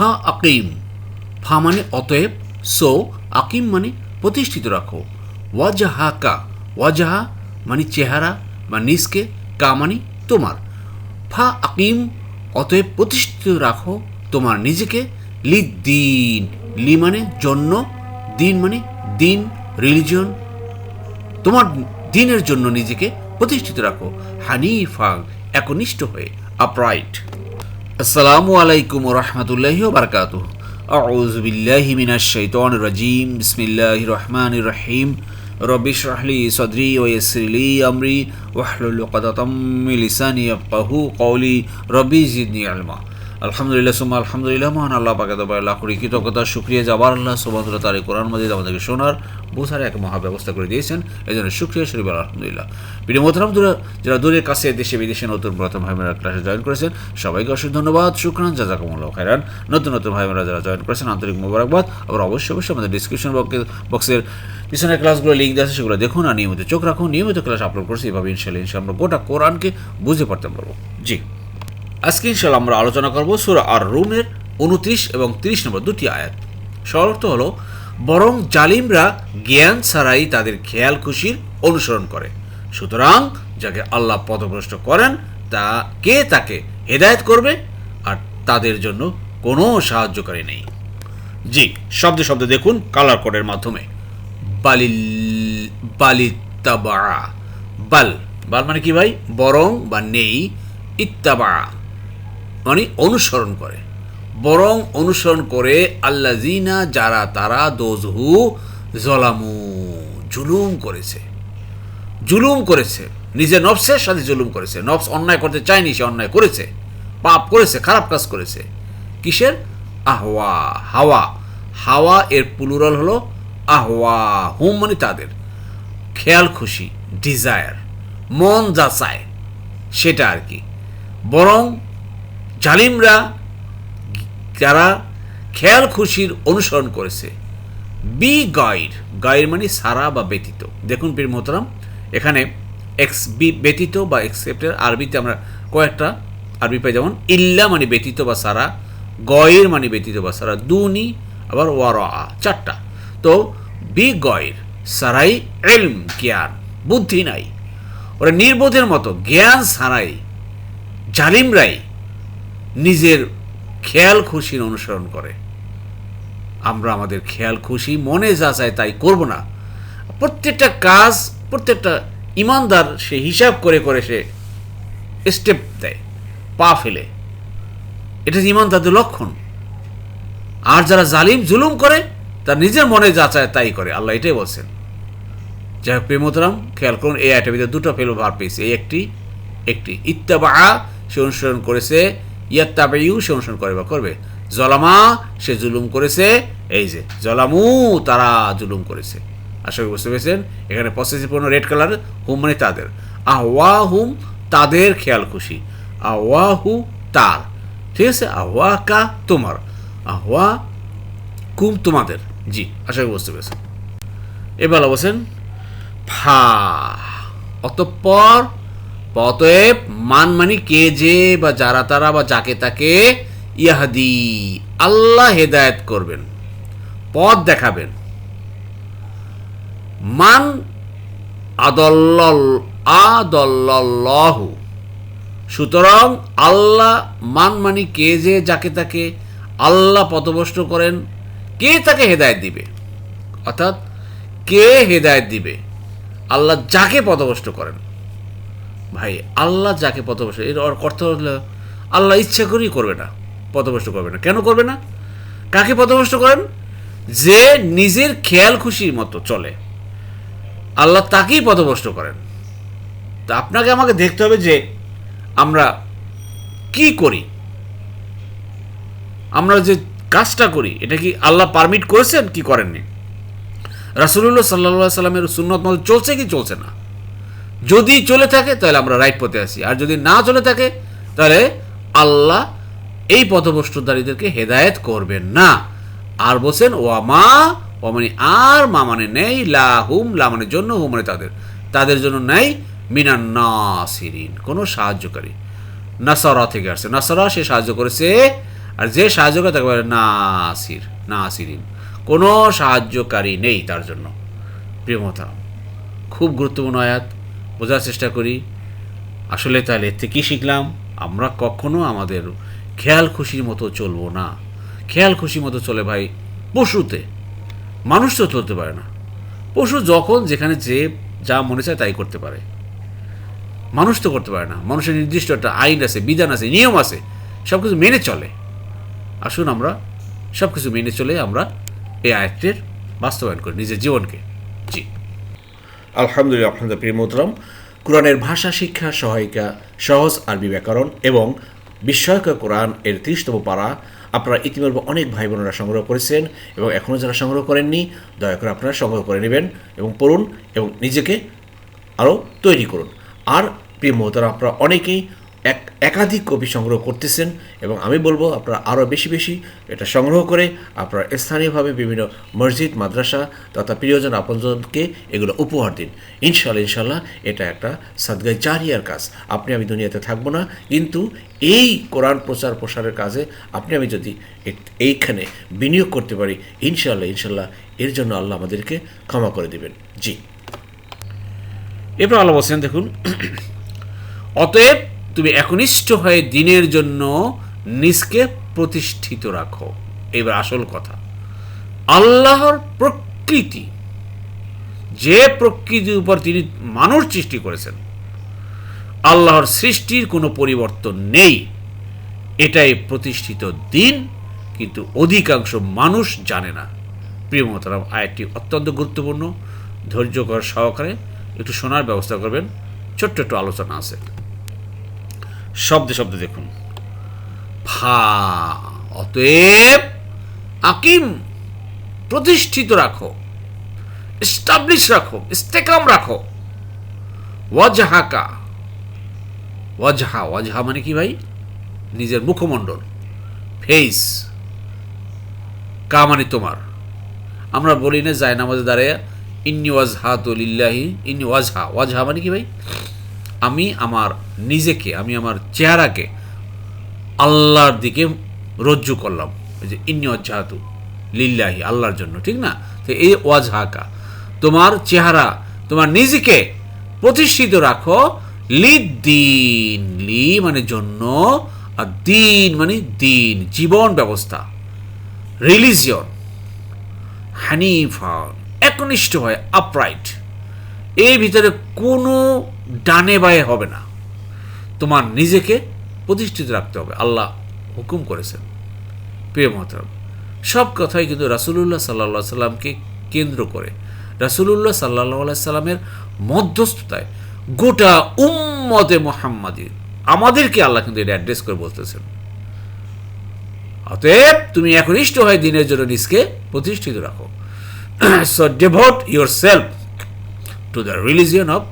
ফা আকিম। ফা মানে অতএব, সো, আকিম মানে প্রতিষ্ঠিত রাখো। ওয়াজাহা কা ওয়াজাহা মানে চেহারা বা নিজকে, কা মানে তোমার। ফা, আকিম, অতএব প্রতিষ্ঠিত রাখো তোমার নিজেকে লি দিন লি মানে জন্য, দিন মানে দিন, রিলিজন। তোমার দিনের জন্য নিজেকে প্রতিষ্ঠিত রাখো। হানিফা একনিষ্ঠ হয়ে আপরাইট السلام عليكم ورحمة الله وبركاته. أعوذ بالله من الشيطان الرجيم. بسم الله الرحمن الرحيم. رب اشرح لي صدري ويسر لي أمري واحلل عقدة من لساني يفقهوا قولي. ربي زدني علمًا. আলহামদুলিল্লাহ সুমা আলহামদুলিল্লাহ, মহান আল্লাহ পাকে দরবারে লাখুরি কৃতজ্ঞতা সুক্রিয়া যাবার আল্লাহ সুবন্ধ তার কোরআন মজিদ আমাদেরকে শোনার বোঝার এক মহা ব্যবস্থা করে দিয়েছেন। এই জন্য সুক্রিয়া শরীফ, আলহামদুলিল্লাহ। প্রিয় মোহতারাম যারা দূরের কাছে, দেশে, বিদেশে নতুন প্রথম ভাইমেরা ক্লাসে জয়েন করেছেন, সবাইকে অসংখ্য ধন্যবাদ, শুক্রান, জাজাকুমুল্লাহ খাইরান নতুন নতুন ভাইমেরা যারা জয়েন করেছেন, আন্তরিক মোবারকবাদ। আবার অবশ্যই অবশ্যই আমাদের ডিসক্রিপশন বক্সের পিছনের ক্লাসগুলো লিঙ্ক দেওয়া আছে, সেগুলো দেখুন আর নিয়মিত চোখ রাখুন। নিয়মিত ক্লাস আপলোড করছি, এভাবে ইনশাল্লাহ ইনশাল্লাহ আমরা গোটা কোরআনকে বুঝে পারতে পারব। জি। আজকে ইনশাল্লাহ আমরা আলোচনা করব সুরা আর রুমের উনত্রিশ এবং তিরিশ নম্বর দুটি আয়াত। সরর্থ হলো, বরং জালিমরা জ্ঞান ছাড়াই তাদের খেয়াল খুশির অনুসরণ করে। সুতরাং যাকে আল্লাহ পথভ্রষ্ট করেন, তা কে তাকে হেদায়েত করবে? আর তাদের জন্য কোনো সাহায্যকারী নেই। জি, শব্দে শব্দে দেখুন কালার কোডের মাধ্যমে। বাল বাল মানে কি ভাই? বরং বা নেই ইত্তাবা মানে অনুসরণ করে। বরং অনুসরণ করে আল্লা জিনা যারা তারা দোজহু জলামু জুলুম করেছে। জুলুম করেছে। নিজের নফসের সাথে জুলুম করেছে। নফস অন্যায় করতে চায়নি, সে অন্যায় করেছে। পাপ করেছে, খারাপ কাজ করেছে। কিসের? আহওয়া, হাওয়া। হাওয়া এর প্লুরাল হলো আহওয়া, হুম মানে তাদের। খেয়াল খুশি ডিজায়ার মন যা চায়, সেটা আর কি। বরং জালিমরা যারা খেয়াল খুশির অনুসরণ করেছে। বি গাইড গাইড মানে সারা বা ব্যতীত। দেখুন পীর মোহতারাম, এখানে এক্স বি ব্যতীত বা এক্সেপ্টের আরবিতে আমরা কয়েকটা আরবি পাই, যেমন ইল্লা মানে ব্যতীত বা সারা গয়ের মানে ব্যতীত বা সারা, দুনি আবার ওয়ারা, চারটা। তো বি গয়ের সারাই এলম জ্ঞান, বুদ্ধি নাই। ওরা নির্বোধের মতো, জ্ঞান সারাই, জালিমরাই নিজের খেয়াল খুশির অনুসরণ করে। আমরা আমাদের খেয়াল খুশি, মনে যা চায় তাই করব না। প্রত্যেকটা কাজ, প্রত্যেকটা ইমানদার সে হিসাব করে করে সে স্টেপ দেয়, পা ফেলে। এটা ইমানদারদের লক্ষণ। আর যারা জালিম, জুলুম করে, তার নিজের মনে যা চায় তাই করে। আল্লাহ এটাই বলছেন। যাই হোক প্রেমতরাম খেয়াল করুন, এই আইটের ভিতরে দুটো ফেলো ভার পেয়েছে। এই একটি একটি ইত্তাবা সে অনুসরণ করেছে ইয়াত্তাবাইউ সে অনুসরণ করে বা করবে। জলামা, সে জুলুম করেছে, এই যে, জলামু, তারা জুলুম করেছে। আশা করি বুঝতে পেরেছেন? এখানে পসেসিভ কোনো রেড কালার হুম মানে তাদের। আহওয়া হুম তাদের খেয়াল খুশি। আহওয়া হু তার। ঠিক আছে? আহওয়া কা তোমার। আহওয়া কুম তোমাদের। জি, আশা করি বুঝতে পেরেছেন। এবার বলছেন, ফা, অতঃপর অতএব মান মানি কে যে বা যারা তারা বা যাকে তাকে ইয়াহাদি, আল্লাহ হেদায়েত করবেন, পথ দেখাবেন। মান আদল্লাল আদল্লাহু সুতরাং আল্লাহ মান মানি কে যে যাকে তাকে আল্লাহ পথভ্রষ্ট করেন, কে তাকে হেদায়েত দিবে? অর্থাৎ কে হেদায়েত দিবে? আল্লাহ যাকে পথভ্রষ্ট করেন। ভাই, আল্লাহ যাকে পথভ্রষ্ট এর অর্থ হলো, আল্লাহ ইচ্ছা করেই করবে না, পথভ্রষ্ট করবে না। কেন করবে না? কাকে পথভ্রষ্ট করেন? যে নিজের খেয়াল খুশির মতো চলে। আল্লাহ তাকেই পথভ্রষ্ট করেন। তা আপনাকে আমাকে দেখতে হবে যে আমরা কি করি। আমরা যে কাজটা করি, এটা কি আল্লাহ পারমিট করেছেন কি করেননি? রাসুল্লাহ সাল্লা সাল্লামের সুন্নত মতো চলছে কি চলছে না? যদি চলে থাকে, তাহলে আমরা রাইট পথে আসি আর যদি না চলে থাকে, তাহলে আল্লাহ এই পথভ্রষ্টধারীদেরকে হেদায়েত করবেন না। আর বলছেন ওয়ামা ও মানে আর, মা মানে নেই, লা হুম মানে জন্য, হুম মানে তাদের। তাদের জন্য নেই, মিনান নাসিরিন, কোনো সাহায্যকারী। নাসারা থেকে আসছে। নাসারা, সে সাহায্য করেছে, আর যে সাহায্য করে, তাকে বলে না আসির না আসিরিন কোনো সাহায্যকারী নেই তার জন্য। প্রিয় মোহতারাম, খুব গুরুত্বপূর্ণ আয়াত। বোঝার চেষ্টা করি। আসলে তাহলে এর থেকে শিখলাম? আমরা কখনো আমাদের খেয়াল খুশির মতো চলবো না। খেয়াল খুশি মতো চলে ভাই পশুতে। মানুষ তো চলতে পারে না। পশু যখন যেখানে যে যা মনে চায় তাই করতে পারে। মানুষ তো করতে পারে না। মানুষের নির্দিষ্ট একটা আইন আছে, বিধান আছে, নিয়ম আছে সব কিছু মেনে চলে। আসুন আমরা সব কিছু মেনে চলে আমরা এই আয়ত্তের বাস্তবায়ন করি, নিজের জীবনকে। জি। আলহামদুলিল্লাহ আপনাদের প্রিয় মোহতরম। কোরআনের ভাষা, শিক্ষা, সহায়িকা, সহজ আরবি ব্যাকরণ এবং বিস্ময়কর কোরআন এর ত্রিশতম পাড়া আপনারা ইতিমধ্যে অনেক ভাই বোনেরা সংগ্রহ করেছেন এবং এখনও যারা সংগ্রহ করেননি, দয়া করে আপনারা সংগ্রহ করে নেবেন এবং পড়ুন এবং নিজেকে আরও তৈরি করুন। আর প্রিয় মহতারা আপনারা অনেকেই এক একাধিক কপি সংগ্রহ করতেছেন এবং আমি বলব আপনারা আরও বেশি বেশি এটা সংগ্রহ করে আপনারা স্থানীয়ভাবে বিভিন্ন মসজিদ, মাদ্রাসা তথা প্রিয়জন আপনজনকে এগুলো উপহার দিন। ইনশাল্লাহ ইনশাল্লাহ এটা একটা সাদগাই জারিয়ার কাজ। আপনি আমি দুনিয়াতে থাকব না, কিন্তু এই কোরআন প্রচার প্রসারের কাজে আপনি আমি যদি এইখানে বিনিয়োগ করতে পারি ইনশাল্লাহ ইনশাল্লাহ এর জন্য আল্লাহ আমাদেরকে ক্ষমা করে দেবেন। জি। এরপর আল্লাহ বলছেন, দেখুন, অতএব তুমি একনিষ্ঠ হয়ে দিনের জন্য নিজকে প্রতিষ্ঠিত রাখো। এবার আসল কথা। আল্লাহর প্রকৃতি, যে প্রকৃতির উপর তিনি মানুষ সৃষ্টি করেছেন, আল্লাহর সৃষ্টির কোনো পরিবর্তন নেই। এটাই প্রতিষ্ঠিত দিন, কিন্তু অধিকাংশ মানুষ জানে না। প্রিয় মহতারাম, আয়াতটি অত্যন্ত গুরুত্বপূর্ণ। ধৈর্যকর সহকারে একটু শোনার ব্যবস্থা করবেন। ছোট্ট একটু আলোচনা আছে। শব্দে শব্দে দেখুন। ফা অতএব আকিম, প্রতিষ্ঠিত রাখো এস্টাবলিশ রাখো, ইস্তেকাম রাখো। ওয়াজহাকা, ওয়াজহা ওয়াজহা মানে কি ভাই? নিজের মুখমণ্ডল ফেস কা মানে তোমার। আমরা বলি না, যায় নামাজে দাঁড়ায় ইন্নি ওয়াজহা তো লিল্লাহি, ইন্নি ওয়াজহা। ওয়াজহা মানে কি ভাই? আমি আমার নিজেকে, আমি আমার চেহারাকে আল্লাহর দিকে রজ্জু করলাম। যে ইন্নি ওয়াজহাতু লিল্লাহি, আল্লাহর জন্য, ঠিক না? তো এই ওয়াজহাকা, তোমার চেহারা, তোমার নিজেকে প্রতিষ্ঠিত রাখো লিদ্দিন, লি মানে জন্য আর দিন মানে দিন, জীবন ব্যবস্থা। রিলিজিয়ন, হানিফা, একনিষ্ঠ হয়, আপরাইট। এর ভিতরে কোনো ডানে বায়ে হবে না। তোমার নিজেকে প্রতিষ্ঠিত রাখতে হবে। আল্লাহ হুকুম করেছেন। প্রিয় মহতরম, সব কথাই কিন্তু রাসুলুল্লাহ সাল্লা সাল্লামকে কেন্দ্র করে। রাসুলুল্লাহ সাল্লাহ সাল্লামের মধ্যস্থতায় গোটা উম্মতে মোহাম্মদী। আমাদেরকে আল্লাহ কিন্তু এটা অ্যাড্রেস করে বলতেছেন। অতএব তুমি একনিষ্ঠ হয়ে দিনের জন্য নিজকে প্রতিষ্ঠিত রাখো। So devote yourself to the religion of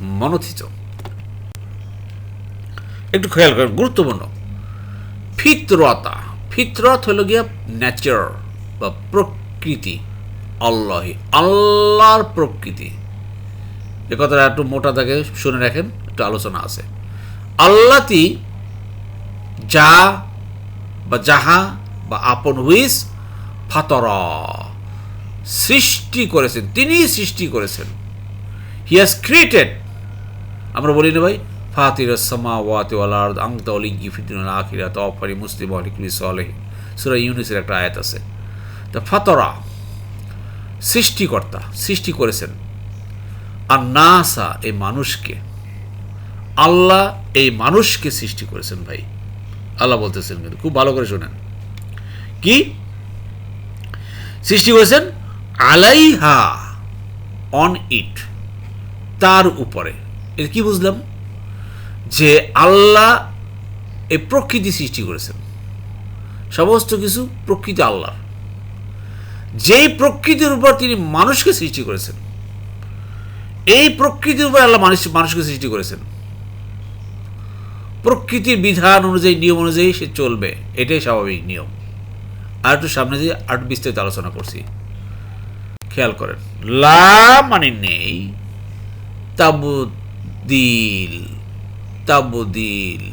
monotheism. একটু খেয়াল করেন, গুরুত্বপূর্ণ। ফিতরতা, ফিতরত হলো গিয়া ন্যাচার বা প্রকৃতি, আল্লাহি, আল্লাহর প্রকৃতি। এ কথাটা একটু মোটা থাকে শুনে রাখেন, একটু আলোচনা আছে। আল্লাতি যা বা যাহা বা আপন হুইস ফাতরা। সৃষ্টি করেছেন তিনি সৃষ্টি করেছেন। হি হ্যাজ ক্রিয়েটেড আমরা বলি না ভাই, ফাতির সামা ওয়াতে ওয়ালার আংতা অলি গিফিদিন আখিরা তফারি মুসলিম আলিকুলি সালেহ সুরা ইউনিসের একটা আয়াত আছে। তা ফাতরা, সৃষ্টিকর্তা, সৃষ্টি করেছেন। আর নাসা, এই মানুষকে, আল্লাহ এই মানুষকে সৃষ্টি করেছেন ভাই। আল্লাহ বলতেছেন কিন্তু, খুব ভালো করে শোনেন। কি? সৃষ্টি করেছেন আলাইহা অন ইট তার উপরে। এর কি বুঝলাম? যে আল্লাহ এই প্রকৃতি সৃষ্টি করেছেন। সমস্ত কিছু প্রকৃতি আল্লাহর। যেই প্রকৃতির উপর তিনি মানুষকে সৃষ্টি করেছেন, এই প্রকৃতির উপর আল্লাহ মানুষ, মানুষকে সৃষ্টি করেছেন। প্রকৃতির বিধান অনুযায়ী, নিয়ম অনুযায়ী সে চলবে। এটাই স্বাভাবিক নিয়ম। আর একটু সামনে দিয়ে আর বিস্তারিত আলোচনা করছি। খেয়াল করেন, লা মানে নেই তাবদিল তাবদিল,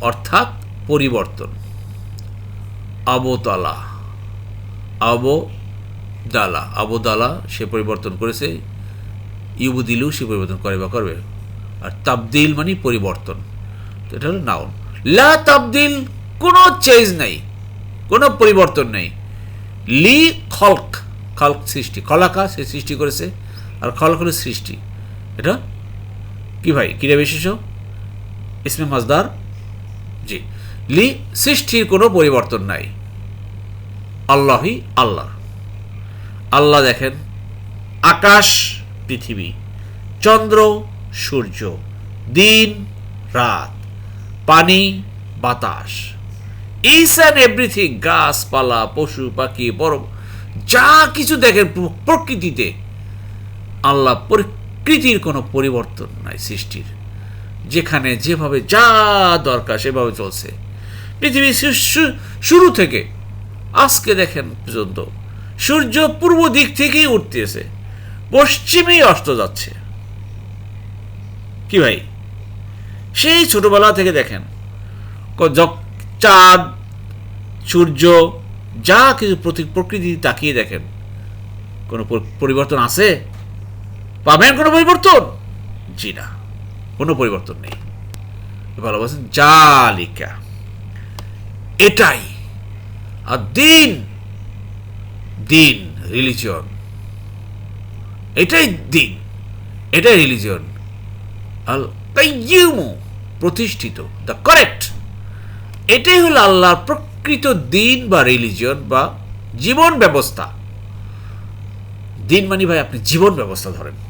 অর্থাৎ পরিবর্তন। আবতালা আবো দালা আবদালা সে পরিবর্তন করেছে, ইউবুদিলু সে পরিবর্তন করে বা করবে। আর তাবদিল মানে পরিবর্তন। তো এটা হলো নাউন লা তাবদিল, কোনো চেঞ্জ নাই, কোনো পরিবর্তন নেই। লি খলক খলক সৃষ্টি, খলাকা সে সৃষ্টি করেছে, আর খলক হলো সৃষ্টি। এটা কি ভাই ক্রিয়া বিশেষ? ইসমে মাজদার জি। লি, সৃষ্টির কোনো পরিবর্তন নাই। আল্লাহই আল্লাহ। আল্লাহ দেখেন, আকাশ, পৃথিবী, চন্দ্র, সূর্য, দিন, রাত, পানি, বাতাস। ইস অ্যান্ড এভরিথিং গাছপালা, পশু, পাখি, বরফ, যা কিছু দেখেন প্রকৃতিতে, আল্লাহ প্রকৃতির কোনো পরিবর্তন নাই সৃষ্টির। যেখানে যেভাবে যা দরকার সেভাবে চলছে। পৃথিবী শুরু থেকে আজকে দেখেন পর্যন্ত সূর্য পূর্ব দিক থেকেই উঠতেছে। পশ্চিমেই অস্ত যাচ্ছে। কি ভাই? সেই ছোটবেলা থেকে দেখেন। চাঁদ, সূর্য, যা কিছু প্রকৃতি তাকিয়ে দেখেন। কোনো পরিবর্তন আছে? পাবেন কোনো পরিবর্তন? জি না, কোনো পরিবর্তন নেই। ভালো বলছেন, জালিকা, এটাই। আর দিন দিন রিলিজিয়ন এটাই দিন, এটাই রিলিজিয়ন আল কাইয়ুমু প্রতিষ্ঠিত, দ্য কারেক্ট। এটাই হলো আল্লাহর প্রকৃত দিন বা রিলিজিয়ন বা জীবন ব্যবস্থা। দিন মানে ভাই আপনি জীবন ব্যবস্থা ধরেন।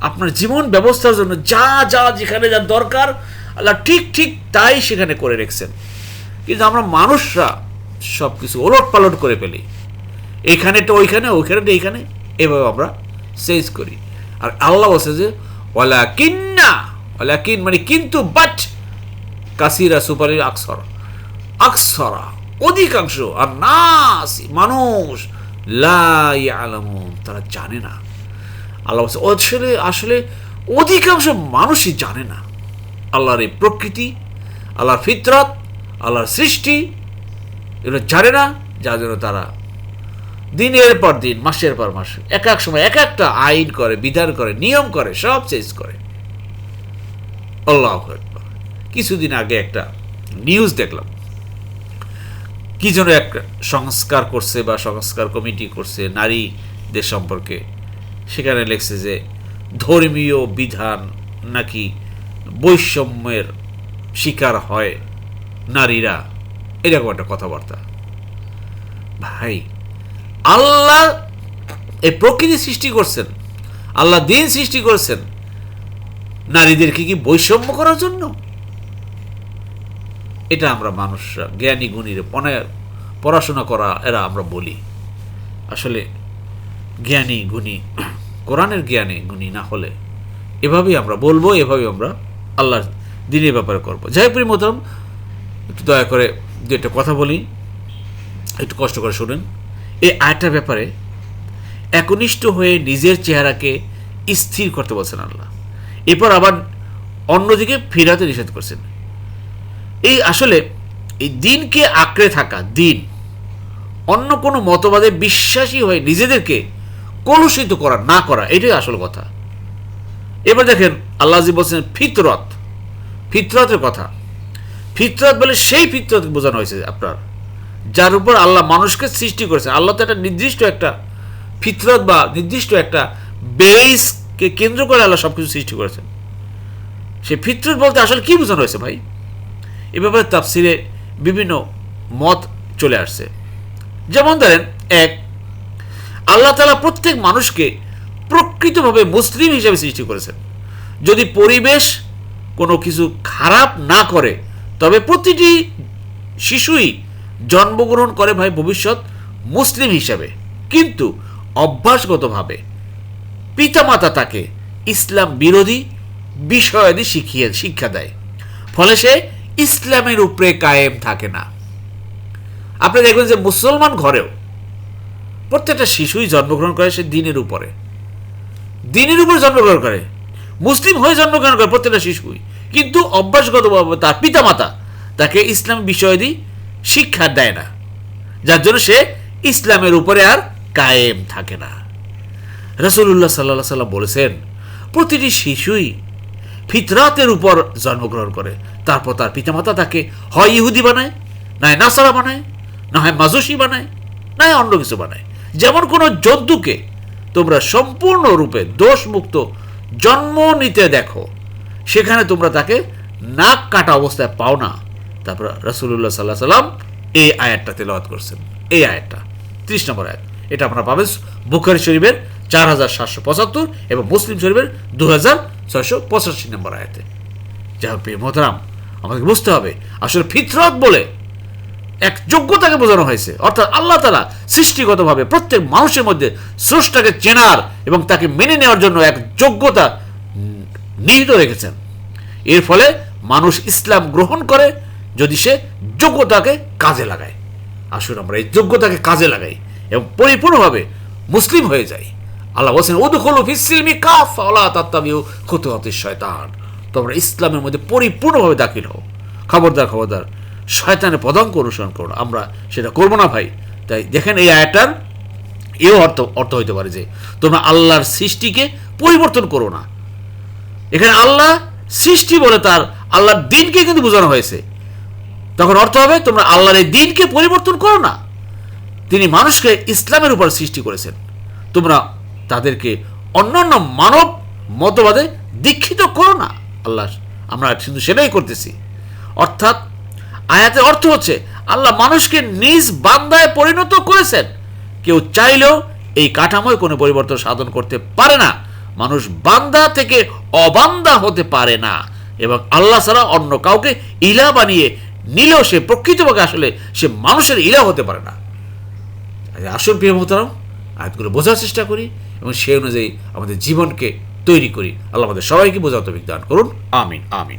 আপনার জীবন ব্যবস্থার জন্য যা যা যেখানে যা দরকার, আল্লাহ ঠিক ঠিক তাই সেখানে করে রেখেছেন। কিন্তু আমরা মানুষরা সব কিছু ওলট পালট করে ফেলি। এখানে তো ওইখানে ওইখানে তো এইখানে, এভাবে আমরা চেঞ্জ করি। আর আল্লাহ বলছে যে ওলা কিন্না ওলা কিন মানে কিন্তু বাট, কাসিরা সুপারির আকসর। আকসরা, অধিকাংশ আর নাস মানুষ লাই আলামুন তারা জানে না। আল্লাহ আসলে আসলে অধিকাংশ মানুষই জানে না। আল্লাহর এই প্রকৃতি, আল্লাহর ফিতরত, আল্লাহর সৃষ্টি, এগুলো জানে না, যার জন্য তারা দিনের পর দিন, মাসের পর মাস, এক এক সময় এক একটা আইন করে, বিধান করে, নিয়ম করে, সব চেঞ্জ করে। আল্লাহ কিছুদিন আগে একটা নিউজ দেখলাম। কি যেন একটা সংস্কার করছে বা সংস্কার কমিটি করছে নারীদের সম্পর্কে। সেখানে লেখছে যে, ধর্মীয় বিধান নাকি বৈষম্যের শিকার হয় নারীরা? এরকম একটা কথাবার্তা। ভাই, আল্লাহ এই প্রকৃতি সৃষ্টি করছেন, আল্লাহ দিন সৃষ্টি করেছেন, নারীদেরকে কি বৈষম্য করার জন্য? এটা আমরা মানুষরা, জ্ঞানী গুণীর পড়াশোনা করা এরা আমরা বলি। আসলে জ্ঞানী, গুণী। কোরআনের জ্ঞানী, গুণী না হলে। এভাবেই আমরা বলব, এভাবেই আমরা আল্লাহর দিনের ব্যাপারে করব। যাই প্রিয় মোহতরম, একটু দয়া করে দু একটা কথা বলি। একটু কষ্ট করে শুনেন। এই আয়টার ব্যাপারে একনিষ্ঠ হয়ে নিজের চেহারাকে স্থির করতে বলছেন আল্লাহ। এরপর আবার অন্যদিকে ফেরাতে নিষেধ করছেন। এই আসলে এই দিনকে আঁকড়ে থাকা, দিন, অন্য কোনো মতবাদে বিশ্বাসী হয়ে নিজেদেরকে কলুষিত করা, না করা, এটাই আসল কথা। এবার দেখেন আল্লাহজি বলছেন, ফিতরত। ফিতরতের কথা। ফিতরত বলে সেই ফিতরত বোঝানো হয়েছে আপনার। যার উপর আল্লাহ মানুষকে সৃষ্টি করেছে। আল্লাহ তো একটা নির্দিষ্ট একটা ফিতরত বা নির্দিষ্ট একটা বেসকে কেন্দ্র করে আল্লাহ সব কিছু সৃষ্টি করেছেন। সেই ফিতরত বলতে আসলে কি বোঝানো হয়েছে ভাই? এ ব্যাপারে তাফসিরে বিভিন্ন মত চলে আসছে। যেমন ধরেন, এক আল্লাহ তালা প্রত্যেক মানুষকে প্রকৃতভাবে মুসলিম হিসেবে সৃষ্টি করেছেন। যদি পরিবেশ কোনো কিছু খারাপ না করে, তবে প্রতিটি শিশুই জন্মগ্রহণ করে ভাই ভবিষ্যৎ মুসলিম হিসাবে। কিন্তু অভ্যাসগতভাবে পিতামাতা তাকে ইসলাম বিরোধী বিষয়াদি শিখিয়ে, শিক্ষা দেয়। ফলে সে ইসলামের উপরে কায়েম থাকে না। আপনি দেখবেন যে মুসলমান ঘরেও প্রত্যেকটা শিশুই জন্মগ্রহণ করে সে দিনের উপরে। দিনের উপরে জন্মগ্রহণ করে। মুসলিম হয়ে জন্মগ্রহণ করে প্রত্যেকটা শিশুই। কিন্তু অভ্যাসগতভাবে তার পিতামাতা তাকে ইসলাম বিষয়াদি শিক্ষা দেয় না। যার জন্য সে ইসলামের উপরে আর কায়েম থাকে না। রসুল্লাহ সাল্লাহ সাল্লাম বলেছেন, প্রতিটি শিশুই ফিতরাতের উপর জন্মগ্রহণ করে। তারপর তার পিতামাতা তাকে হয় ইহুদি বানায়, না হয় নাসারা বানায়, না হয় মাজুসি বানায়, না অন্য কিছু বানায়। যেমন কোনো জন্তুকে তোমরা সম্পূর্ণরূপে দোষমুক্ত জন্ম নিতে দেখো। সেখানে তোমরা তাকে নাক কাটা অবস্থায় পাও না। তারপর রসুল্লাহ সাল্লাহ সাল্লাম এই আয়াতটা তেলাওয়াত করছেন। এই আয়াতটা, ত্রিশ নম্বর আয়াত। এটা আপনারা পাবেন বুখারি শরীফের চার হাজার সাতশো পঁচাত্তর এবং মুসলিম শরীফের দু হাজার ছয়শো পঁচাশি নম্বর আয়াতে। যা হোক মোহতারাম, আমাদেরকে বুঝতে হবে, আসলে ফিতরত বলে এক যোগ্যতাকে বোঝানো হয়েছে। অর্থাৎ আল্লাহ তালা সৃষ্টিগতভাবে প্রত্যেক মানুষের মধ্যে স্রষ্টাকে চেনার এবং তাকে মেনে নেওয়ার জন্য এক যোগ্যতা নিহিত রেখেছেন। এর ফলে মানুষ ইসলাম গ্রহণ করে যদি সে যোগ্যতাকে কাজে লাগায়। আসুন আমরা এই যোগ্যতাকে কাজে লাগাই এবং পরিপূর্ণভাবে মুসলিম হয়ে যাই। আল্লাহ বলছেন ওদুখলু ফিসিলমি কাফ আল্লাহ তাত্তাবিউ খুতুয়াতি শয়তান। তোমরা ইসলামের মধ্যে পরিপূর্ণভাবে দাখিল হও। খবরদার খবরদার শয়তানের পদাঙ্ক অনুসরণ করো আমরা সেটা করব না ভাই। তাই দেখেন এই আয়টার এও অর্থ অর্থ হইতে পারে যে তোমরা আল্লাহর সৃষ্টিকে পরিবর্তন করো না। এখানে আল্লাহ সৃষ্টি বলে তার আল্লাহর দিনকে কিন্তু বোঝানো হয়েছে। তখন অর্থ হবে তোমরা আল্লাহর এই দিনকে পরিবর্তন করো না। তিনি মানুষকে ইসলামের উপর সৃষ্টি করেছেন। তোমরা তাদেরকে অন্যান্য মানব মতবাদে দীক্ষিত করো না। আল্লাহ, আমরা কিন্তু সেটাই করতেছি। অর্থাৎ আয়াতের অর্থ হচ্ছে, আল্লাহ মানুষকে নিজ বান্দায় পরিণত করেছেন। কেউ চাইলেও এই কাঠামোয় কোনো পরিবর্তন সাধন করতে পারে না। মানুষ বান্দা থেকে অবান্দা হতে পারে না। এবং আল্লাহ ছাড়া অন্য কাউকে ইলা বানিয়ে নিলেও সে প্রকৃতভাবে আসলে সে মানুষের ইলা হতে পারে না। আসল প্রিয় মোহতারাম, আয়াতগুলো বোঝার চেষ্টা করি এবং সেই অনুযায়ী আমাদের জীবনকে তৈরি করি। আল্লাহ আমাদের সবাইকে বোঝার তৌফিক দান করুন। আমিন আমিন।